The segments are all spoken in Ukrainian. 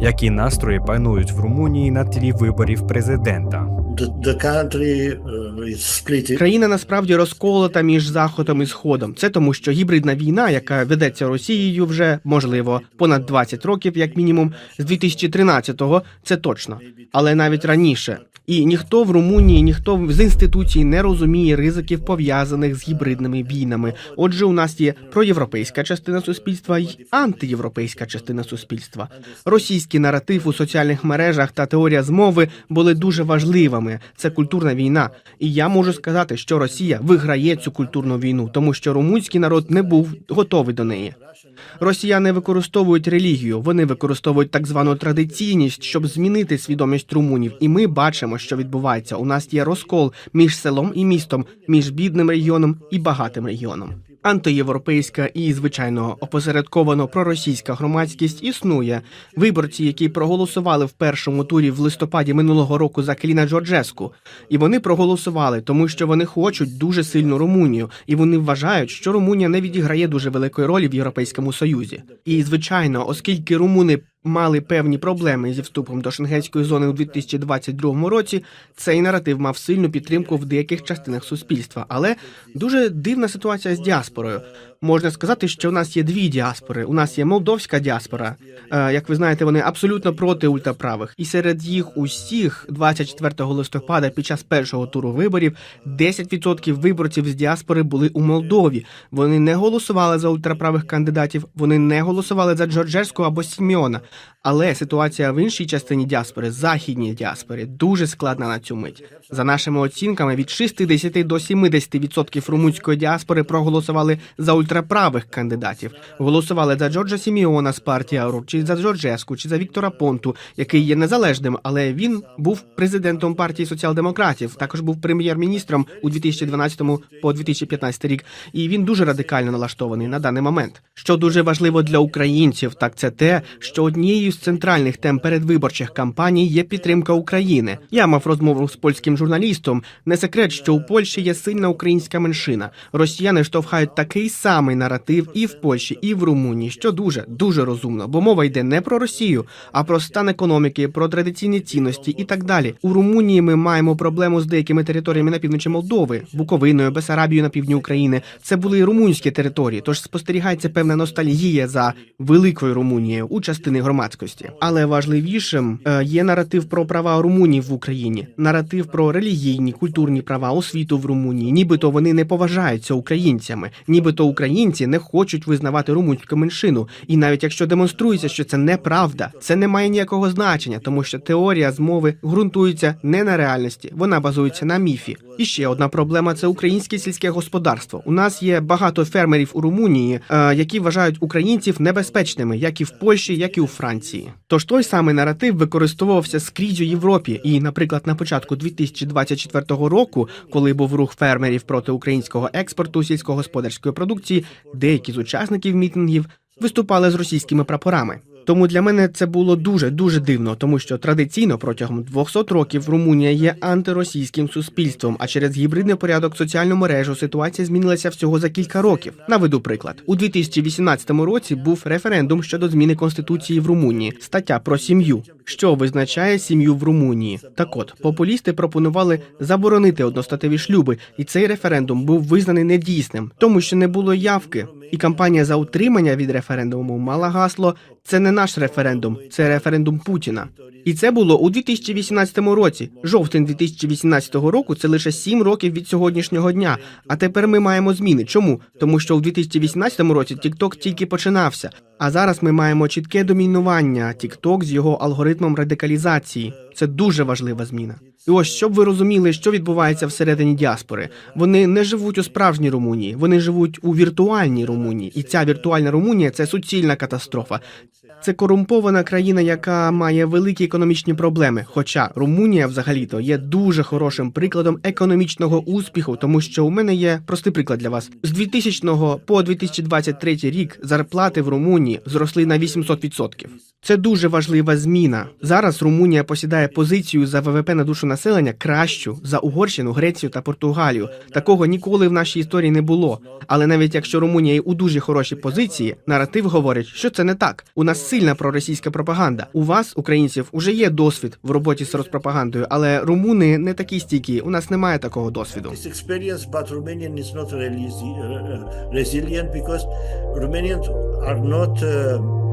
Які настрої панують в Румунії на тлі виборів президента? Uh. Країна насправді розколота між заходом і сходом. Це тому, що гібридна війна, яка ведеться Росією вже можливо понад 20 років, як мінімум, з 2013-го, це точно, але навіть раніше. І ніхто в Румунії, ніхто з інституцій не розуміє ризиків пов'язаних з гібридними війнами. Отже, у нас є проєвропейська частина суспільства і антиєвропейська частина суспільства. Російський наратив у соціальних мережах та теорія змови були дуже важливими. Це культурна війна. І я можу сказати, що Росія виграє цю культурну війну, тому що румунський народ не був готовий до неї. Росіяни використовують релігію, вони використовують так звану традиційність, щоб змінити свідомість румунів. І ми бачимо, що відбувається. У нас є розкол між селом і містом, між бідним регіоном і багатим регіоном. Антиєвропейська і звичайно опосередковано проросійська громадськість існує. Виборці, які проголосували в першому турі в листопаді минулого року за Келіна Джорджеску, і вони проголосували, тому що вони хочуть дуже сильну Румунію, і вони вважають, що Румунія не відіграє дуже великої ролі в Європейському Союзі. І звичайно, оскільки румуни мали певні проблеми зі вступом до шенгенської зони у 2022 році, цей наратив мав сильну підтримку в деяких частинах суспільства. Але дуже дивна ситуація з діаспорою. Можна сказати, що у нас є дві діаспори. У нас є молдовська діаспора. Е, Як ви знаєте, вони абсолютно проти ультраправих. І серед їх усіх 24 листопада під час першого туру виборів 10% виборців з діаспори були у Молдові. Вони не голосували за ультраправих кандидатів, вони не голосували за Джорджерського або Сімеона. Але ситуація в іншій частині діаспори, західній діаспорі, дуже складна на цю мить. За нашими оцінками, від 60 до 70% румунської діаспори проголосували за ультраправих кандидатів. Голосували за Джорджа Сіміона з партії Аурур, чи за Джорджеску, чи за Віктора Понту, який є незалежним, але він був президентом партії соціал-демократів. Також був прем'єр-міністром у 2012 по 2015 рік. І він дуже радикально налаштований на даний момент. Що дуже важливо для українців, так це те, що однією з центральних тем передвиборчих кампаній є підтримка України. Я мав розмову з польським журналістом. Не секрет, що у Польщі є сильна українська меншина. Росіяни штовхають такий самий наратив і в Польщі, і в Румунії, що дуже дуже розумно, бо мова йде не про Росію, а про стан економіки, про традиційні цінності і так далі. У Румунії ми маємо проблему з деякими територіями на півночі Молдови, Буковиною, Бесарабією на півдні України. Це були румунські території, тож спостерігається певна ностальгія за великою Румунією у частини громадськості. Але важливішим е, є наратив про права румунів в Україні, наратив про релігійні, культурні права, освіту в Румунії. Нібито вони не поважаються українцями, нібито українці не хочуть визнавати румунську меншину. І навіть якщо демонструється, що це неправда, це не має ніякого значення, тому що теорія змови ґрунтується не на реальності, вона базується на міфі. І ще одна проблема це українське сільське господарство. У нас є багато фермерів у Румунії, е, які вважають українців небезпечними, як і в Польщі, як і у Франції. Тож той самий наратив використовувався скрізь у Європі. І, наприклад, на початку 2024 року, коли був рух фермерів проти українського експорту сільськогосподарської продукції, деякі з учасників мітингів виступали з російськими прапорами. Тому для мене це було дуже дуже дивно, тому що традиційно протягом 200 років Румунія є антиросійським суспільством. А через гібридний порядок соціальну мережу ситуація змінилася всього за кілька років. Наведу приклад у 2018 році був референдум щодо зміни конституції в Румунії. Стаття про сім'ю, що визначає сім'ю в Румунії. Так от популісти пропонували заборонити одностатеві шлюби, і цей референдум був визнаний недійсним, тому що не було явки. І кампанія за утримання від референдуму мала гасло це не наш референдум, це референдум Путіна. І це було у 2018 році. Жовтень 2018 року це лише 7 років від сьогоднішнього дня. А тепер ми маємо зміни. Чому? Тому що у 2018 році TikTok тільки починався. А зараз ми маємо чітке домінування TikTok з його алгоритмом радикалізації. Це дуже важлива зміна. І ось щоб ви розуміли, що відбувається всередині діаспори. Вони не живуть у справжній Румунії, вони живуть у віртуальній Румунії. І ця віртуальна Румунія це суцільна катастрофа. Це корумпована країна, яка має великі економічні проблеми. Хоча Румунія, взагалі-то, є дуже хорошим прикладом економічного успіху, тому що у мене є простий приклад для вас. З 2000 по 2023 рік зарплати в Румунії зросли на 800%. Це дуже важлива зміна. Зараз Румунія посідає позицію за ВВП на душу населення кращу за Угорщину, Грецію та Португалію. Такого ніколи в нашій історії не було. Але навіть якщо Румунія і у дуже хорошій позиції, наратив говорить, що це не так. У нас сильна проросійська пропаганда. У вас, українців, уже є досвід в роботі з розпропагандою, але румуни не такі стійкі. У нас немає такого досвіду. Romanian are not. Uh,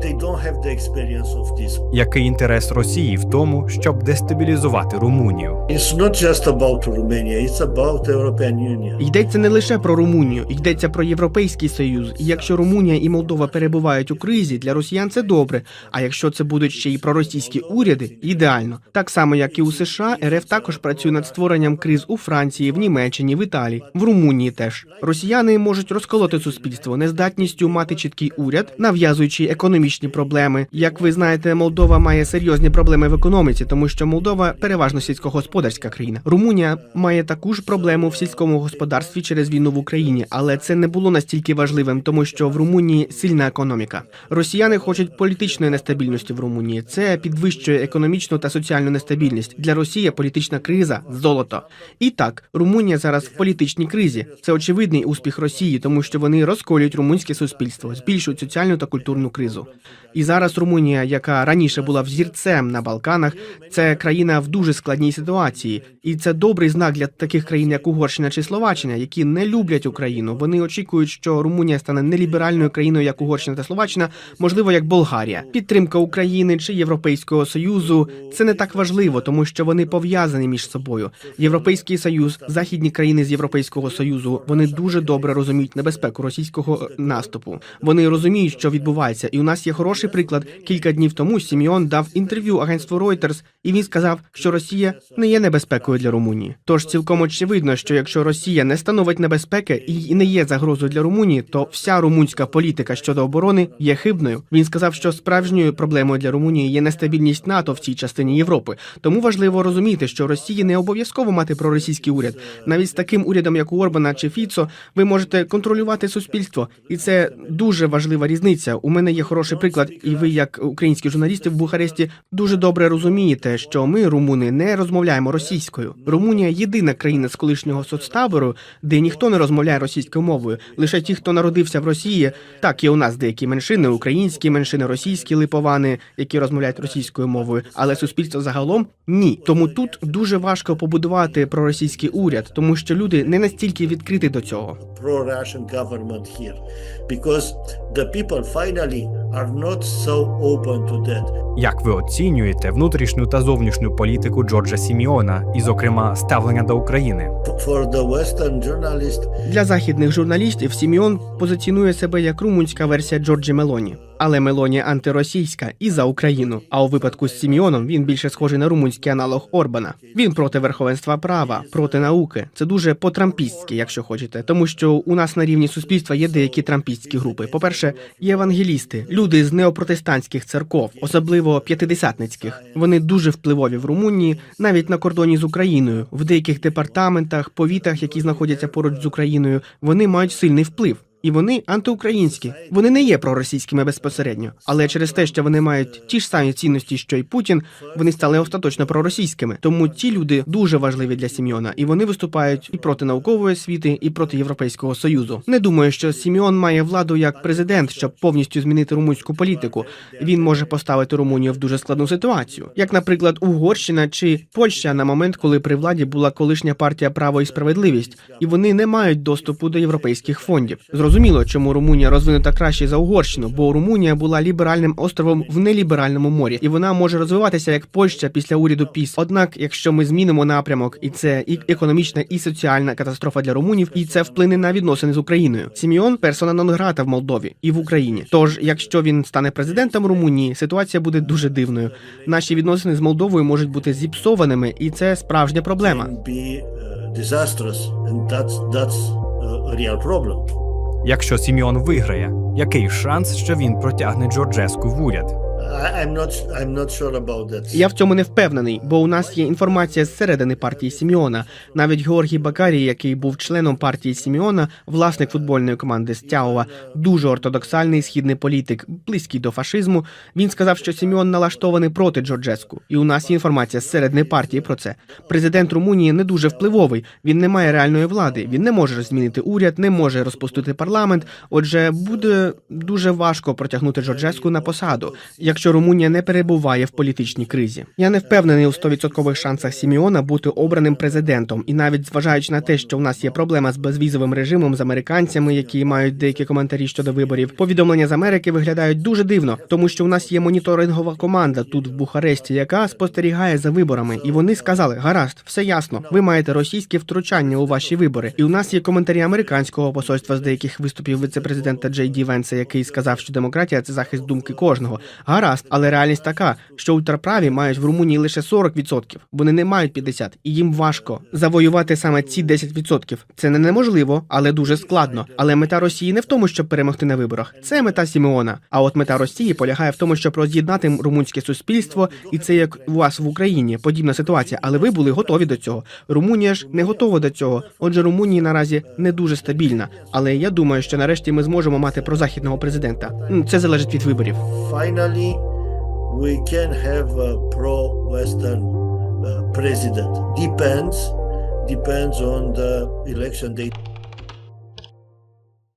they don't have the experience of this. Який інтерес Росії в тому, щоб дестабілізувати Румунію? It's not just about Romania; it's about European Union. Йдеться не лише про Румунію, йдеться про Європейський Союз. І якщо Румунія і Молдова перебувають у кризі, для росіян це добре. А якщо це будуть ще й проросійські уряди, ідеально. Так само, як і у США, РФ також працює над створенням криз у Франції, в Німеччині, в Італії, в Румунії теж. Росіяни можуть розколоти суспільство нездатністю мати чіткий уряд, нав'язуючи економічні проблеми. Як ви знаєте, Молдова має серйозні проблеми в економіці, тому що Молдова переважно сільськогосподарська країна. Румунія має таку ж проблему в сільському господарстві через війну в Україні, але це не було настільки важливим, тому що в Румунії сильна економіка. Росіяни хочуть політичної нестабільності в Румунії. Це підвищує економічну та соціальну нестабільність. Для Росії політична криза золото. І так, Румунія зараз в політичній кризі. Це очевидний успіх Росії, тому що вони розколюють румунське суспільство, збільшують соціальну та культурну кризу. І зараз Румунія, яка раніше була взірцем на Балканах, це країна в дуже складній ситуації, і це добрий знак для таких країн, як Угорщина чи Словаччина, які не люблять Україну. Вони очікують, що Румунія стане неліберальною країною, як Угорщина та Словаччина, можливо, як Болгарія. Підтримка України чи Європейського союзу це не так важливо, тому що вони пов'язані між собою. Європейський союз, західні країни з Європейського союзу, вони дуже добре розуміють небезпеку російського наступу. Вони розуміють, що відбувається, і у нас є хороший приклад. Кілька днів тому Сіміон дав інтерв'ю агентству Reuters, і він сказав, що Росія не є небезпекою для Румунії. Тож цілком очевидно, що якщо Росія не становить небезпеки і не є загрозою для Румунії, то вся румунська політика щодо оборони є хибною. Він сказав, що справжньою проблемою для Румунії є нестабільність НАТО в цій частині Європи. Тому важливо розуміти, що Росії не обов'язково мати проросійський уряд. Навіть з таким урядом, як у Орбана чи Фіцо, ви можете контролювати суспільство, і це дуже важлива різниця. У мене є хороший приклад, і ви, як українські журналісти в Бухаресті, дуже добре розумієте, що ми, румуни, не розмовляємо російською. Румунія єдина країна з колишнього соцтабору, де ніхто не розмовляє російською мовою. Лише ті, хто народився в Росії, так є у нас деякі меншини, українські меншини, російські липовани, які розмовляють російською мовою, але суспільство загалом ні. Тому тут дуже важко побудувати проросійський уряд, тому що люди не настільки відкриті до цього. pro-Russian government here, because the people finally are not so open to that. Як ви оцінюєте внутрішню та зовнішню політику Джорджа Сіміона, і, зокрема, ставлення до України? For the Western journalist, Для західних журналістів Сіміон позиціонує себе як румунська версія Джорджі Мелоні. Але Мелоні антиросійська і за Україну. А у випадку з Сіміоном він більше схожий на румунський аналог Орбана. Він проти верховенства права, проти науки. Це дуже по-трампістськи, якщо хочете, тому що у нас на рівні суспільства є деякі трампістські групи. По перше, є евангелісти, люди з неопротестантських церков, особливо п'ятидесятницьких. Вони дуже впливові в Румунії, навіть на кордоні з Україною, в деяких департаментах, повітах, які знаходяться поруч з Україною, вони мають сильний вплив. І вони антиукраїнські. Вони не є проросійськими безпосередньо, але через те, що вони мають ті ж самі цінності, що й Путін, вони стали остаточно проросійськими. Тому ті люди дуже важливі для Сіміона, і вони виступають і проти наукової освіти, і проти Європейського союзу. Не думаю, що Сіміон має владу як президент, щоб повністю змінити румунську політику. Він може поставити Румунію в дуже складну ситуацію, як, наприклад, Угорщина чи Польща на момент, коли при владі була колишня партія Право і справедливість, і вони не мають доступу до європейських фондів. Зрозуміло, чому Румунія розвинута краще за Угорщину, бо Румунія була ліберальним островом в неліберальному морі, і вона може розвиватися як Польща після уряду ПІС. Однак, якщо ми змінимо напрямок, і це і економічна, і соціальна катастрофа для румунів, і це вплине на відносини з Україною. Сіміон персона нон-грата в Молдові і в Україні. Тож, якщо він стане президентом Румунії, ситуація буде дуже дивною. Наші відносини з Молдовою можуть бути зіпсованими, і це справжня проблема. uh, disastrous, and that's that's uh, a real problem. Якщо Сіміон виграє, який шанс, що він протягне Джорджеску в уряд? I'm. Я в цьому не впевнений, бо у нас є інформація зсередини партії Сіміона. Навіть Георгій Бакарій, який був членом партії Сіміона, власник футбольної команди Стяова, дуже ортодоксальний східний політик, близький до фашизму. Він сказав, що Сіміон налаштований проти Джорджеску. І у нас є інформація зсередини партії про це. Президент Румунії не дуже впливовий. Він не має реальної влади. Він не може змінити уряд, не може розпустити парламент. Отже, буде дуже важко протягнути Джорджеску на посаду, якщо Румунія не перебуває в політичній кризі. Я не впевнений у 100% шансах Сіміона бути обраним президентом, і навіть зважаючи на те, що в нас є проблема з безвізовим режимом з американцями, які мають деякі коментарі щодо виборів, повідомлення з Америки виглядають дуже дивно, тому що у нас є моніторингова команда тут в Бухаресті, яка спостерігає за виборами, і вони сказали: гаразд, все ясно. Ви маєте російське втручання у ваші вибори. І у нас є коментарі американського посольства з деяких виступів віцепрезидента Джей Ді Венса, який сказав, що демократія це захист думки кожного. Гаразд, але реальність така, що ультраправі мають в Румунії лише 40%. Вони не мають 50%, і їм важко завоювати саме ці 10%. Це не неможливо, але дуже складно. Але мета Росії не в тому, щоб перемогти на виборах. Це мета Сімеона. А от мета Росії полягає в тому, щоб роз'єднати румунське суспільство, і це як у вас в Україні подібна ситуація. Але ви були готові до цього. Румунія ж не готова до цього. Отже, Румунія наразі не дуже стабільна. Але я думаю, що нарешті ми зможемо мати прозахідного президента. Це залежить від виборів. Finally, we can have a pro-Western uh, president. Depends. Depends on the election date.